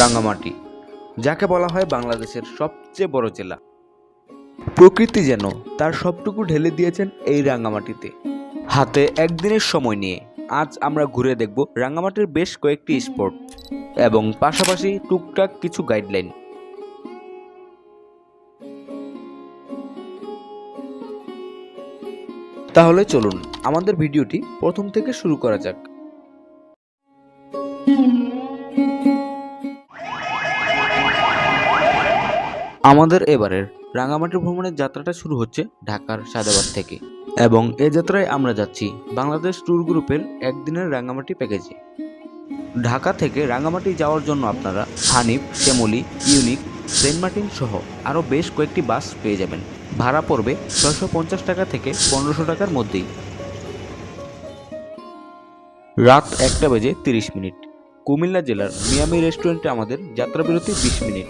রাঙামাটি যাকে বলা হয় বাংলাদেশের সবচেয়ে বড় জেলা। প্রকৃতি যেন তার সবটুকু ঢেলে দিয়েছেন এই রাঙামাটিতে হাতে একদিনের সময় নিয়ে আজ আমরা ঘুরে দেখব রাঙামাটির বেশ কয়েকটি স্পট এবং পাশাপাশি টুকটাক কিছু গাইডলাইন। তাহলে চলুন, আমাদের ভিডিওটি প্রথম থেকে শুরু করা যাক। আমাদের এবারের রাঙামাটি ভ্রমণের যাত্রাটা শুরু হচ্ছে ঢাকার সাদাবাদ থেকে। এবং এ যাত্রায় আমরা যাচ্ছি বাংলাদেশ ট্যুর গ্রুপের একদিনের রাঙামাটি প্যাকেজে। ঢাকা থেকে রাঙামাটি যাওয়ার জন্য আপনারা Hanif, Shyamoli, Unique, Saint Martin সহ আরও বেশ কয়েকটি বাস পেয়ে যাবেন। ভাড়া পড়বে ছয়শো পঞ্চাশ টাকা থেকে পনেরোশো টাকার মধ্যেই। রাত একটা বেজে তিরিশ মিনিট। কুমিল্লা জেলার মিয়ামি রেস্টুরেন্টে আমাদের যাত্রাবিরতি বিশ মিনিট।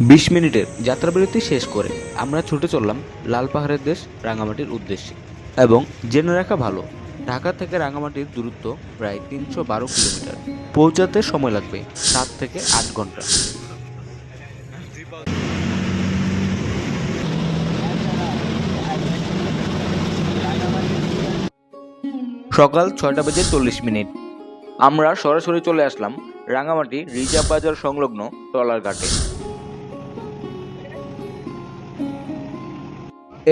বিশ মিনিটের যাত্রাবিরতি শেষ করে আমরা ছুটে চললাম লাল পাহাড়ের দেশ রাঙামাটির উদ্দেশ্যে। এবং জেনে রাখা ভালো, ঢাকা থেকে রাঙামাটির দূরত্ব প্রায় তিনশো বারো কিলোমিটার। পৌঁছাতে সময় লাগবে সাত থেকে আট ঘণ্টা। সকাল ছয়টা বেজে চল্লিশ মিনিট। আমরা সরাসরি চলে আসলাম রাঙামাটি রিজার্ভ বাজার সংলগ্ন ট্রলার ঘাটে।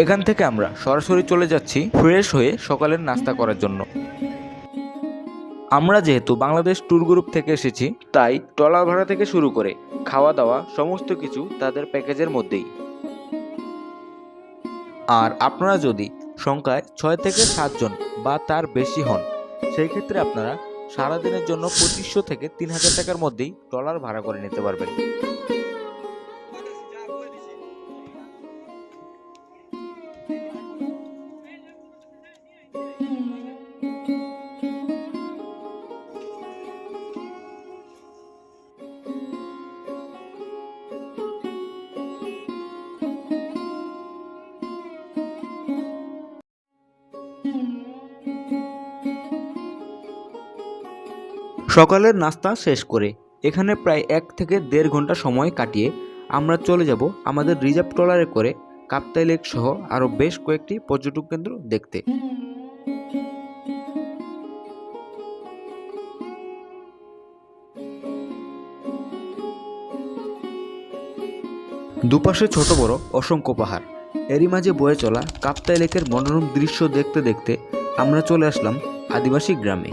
এখান থেকে আমরা সরাসরি চলে যাচ্ছি ফ্রেশ হয়ে সকালের নাস্তা করার জন্য। আমরা যেহেতু বাংলাদেশ ট্যুর গ্রুপ থেকে এসেছি, তাই ট্রলার ভাড়া থেকে শুরু করে খাওয়া দাওয়া সমস্ত কিছু তাদের প্যাকেজের মধ্যেই। আর আপনারা যদি সংখ্যায় ছয় থেকে সাতজন বা তার বেশি হন, সেই ক্ষেত্রে আপনারা সারাদিনের জন্য পঁচিশশো থেকে তিন হাজার টাকার মধ্যেই ট্রলার ভাড়া করে নিতে পারবেন। সকালের নাস্তা শেষ করে এখানে প্রায় এক থেকে দেড় ঘণ্টা সময় কাটিয়ে আমরা চলে যাব আমাদের রিজার্ভ ট্রলারে করে কাপ্তাই লেক সহ আরও বেশ কয়েকটি পর্যটক কেন্দ্র দেখতে। দুপাশে ছোট বড় অসংখ্য পাহাড়। এরই মাঝে বয়ে চলা কাপ্তাই লেকের মনোরম দৃশ্য দেখতে দেখতে আমরা চলে আসলাম আদিবাসী গ্রামে।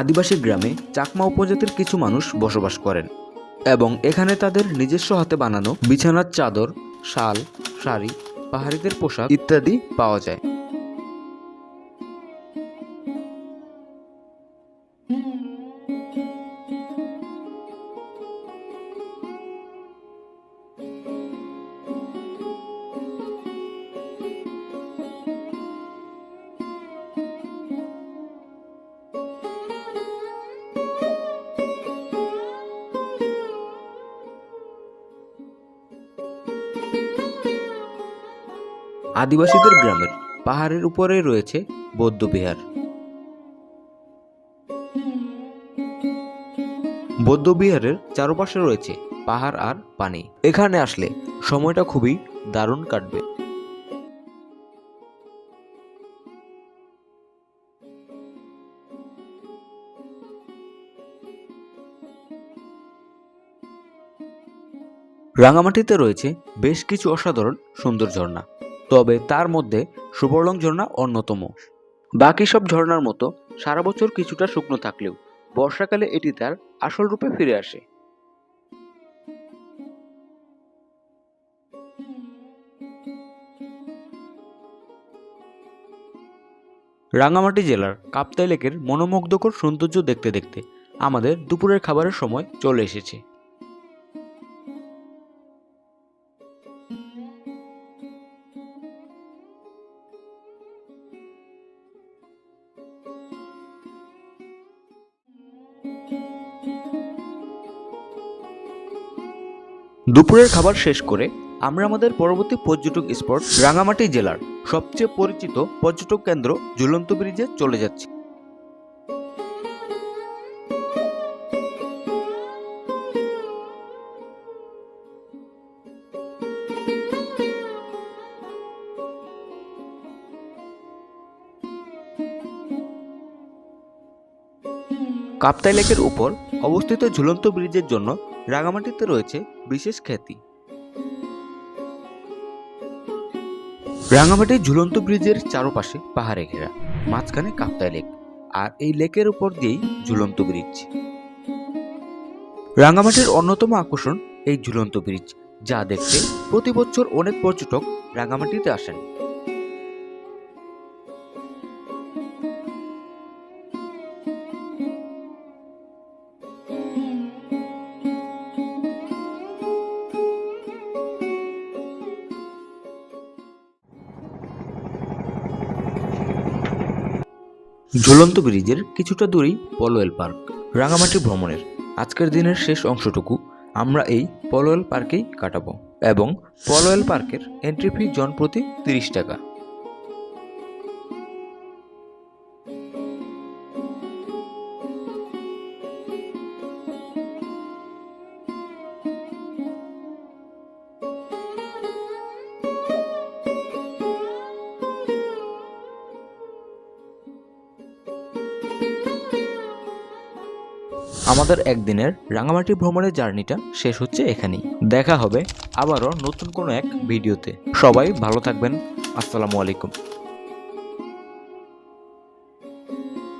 আদিবাসী গ্রামে চাকমা উপজাতির কিছু মানুষ বসবাস করেন এবং এখানে তাদের নিজস্ব হাতে বানানো বিছানার চাদর, শাল, শাড়ি, পাহাড়িদের পোশাক ইত্যাদি পাওয়া যায়। আদিবাসীদের গ্রামের পাহাড়ের উপরে রয়েছে বৌদ্ধবিহার বৌদ্ধবিহারের চারপাশে রয়েছে পাহাড় আর পানি। এখানে আসলে সময়টা খুবই দারুণ কাটবে। রাঙামাটিতে রয়েছে বেশ কিছু অসাধারণ সুন্দর ঝর্ণা। তবে তার মধ্যে সুবর্ণং ঝর্ণা অন্যতম। বাকি সব ঝর্ণার মতো সারা বছর কিছুটা শুকনো থাকলেও বর্ষাকালে এটি তার আসল রূপে ফিরে আসে। রাঙামাটি জেলার কাপ্তাই লেকের মনোমুগ্ধকর সৌন্দর্য দেখতে দেখতে আমাদের দুপুরের খাবারের সময় চলে এসেছে। দুপুরের খাবার শেষ করে আমরা আমাদের পরবর্তী পর্যটক স্পট রাঙামাটি জেলার সবচেয়ে পরিচিত পর্যটক কেন্দ্র ঝুলন্ত ব্রিজে চলে যাচ্ছি। কাপ্তাই লেকের উপর অবস্থিত ঝুলন্ত ব্রিজের জন্য রাঙামাটিতে রয়েছে বিশেষ খ্যাতি। রাঙামাটির ঝুলন্ত ব্রিজের চারপাশে পাহাড়ে ঘেরা, মাঝখানে কাপ্তাই লেক আর এই লেকের উপর দিয়েই ঝুলন্ত ব্রিজ। রাঙামাটির অন্যতম আকর্ষণ এই ঝুলন্ত ব্রিজ, যা দেখতে প্রতি বছর অনেক পর্যটক রাঙামাটিতে আসেন। ঝুলন্ত ব্রিজের কিছুটা দূরেই পলোয়েল পার্ক, রাঙামাটি ভ্রমণের আজকের দিনের শেষ অংশটুকু আমরা এই পলোয়েল পার্কেই কাটাবো এবং পলোয়েল পার্কের এন্ট্রি ফি জন প্রতি তিরিশ টাকা। আমাদের একদিনের রাঙামাটি ভ্রমণের জার্নিটা শেষ হচ্ছে এখানেই। দেখা হবে আবারও নতুন কোনো এক ভিডিওতে। সবাই ভালো থাকবেন। আসসালামু আলাইকুম।